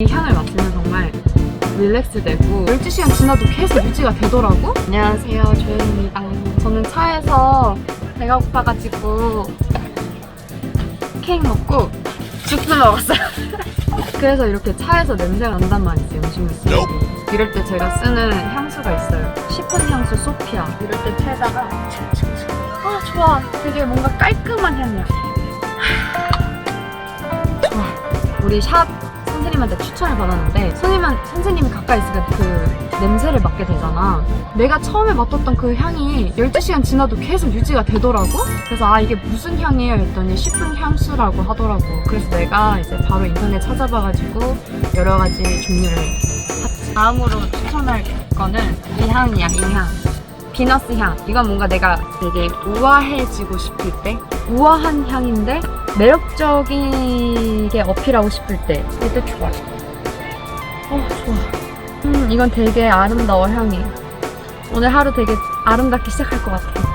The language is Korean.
이 향을 맡으면 정말 릴렉스 되고 12시간 지나도 계속 유지가 되더라고? 안녕하세요. 조현입니다. 저는 차에서 배가 고파가지고 케이크 먹고 죽도 먹었어요. 그래서 이렇게 차에서 냄새가 난단 말이지 음식물 쓰고 이럴 때 제가 쓰는 향수가 있어요. 시폰 향수 소피아. 이럴 때 차에다가 아 좋아. 되게 뭔가 깔끔한 향이야. 좋아 우리 샵 선생님한테 추천을 받았는데 선생님, 선생님이 가까이 있으니까 그 냄새를 맡게 되잖아. 내가 처음에 맡았던 그 향이 12시간 지나도 계속 유지가 되더라고? 그래서 아 이게 무슨 향이에요? 했더니 시폰 향수라고 하더라고. 그래서 내가 이제 바로 인터넷 찾아봐가지고 여러 가지 종류를 샀지. 다음으로 추천할 거는 이 향이야 이향. 비너스 향. 이건 뭔가 내가 되게 우아해지고 싶을 때? 우아한 향인데 매력적이게 어필하고 싶을 때 이때 좋아. 어 좋아. 음 이건 되게 아름다워 향이. 오늘 하루 되게 아름답게 시작할 것 같아.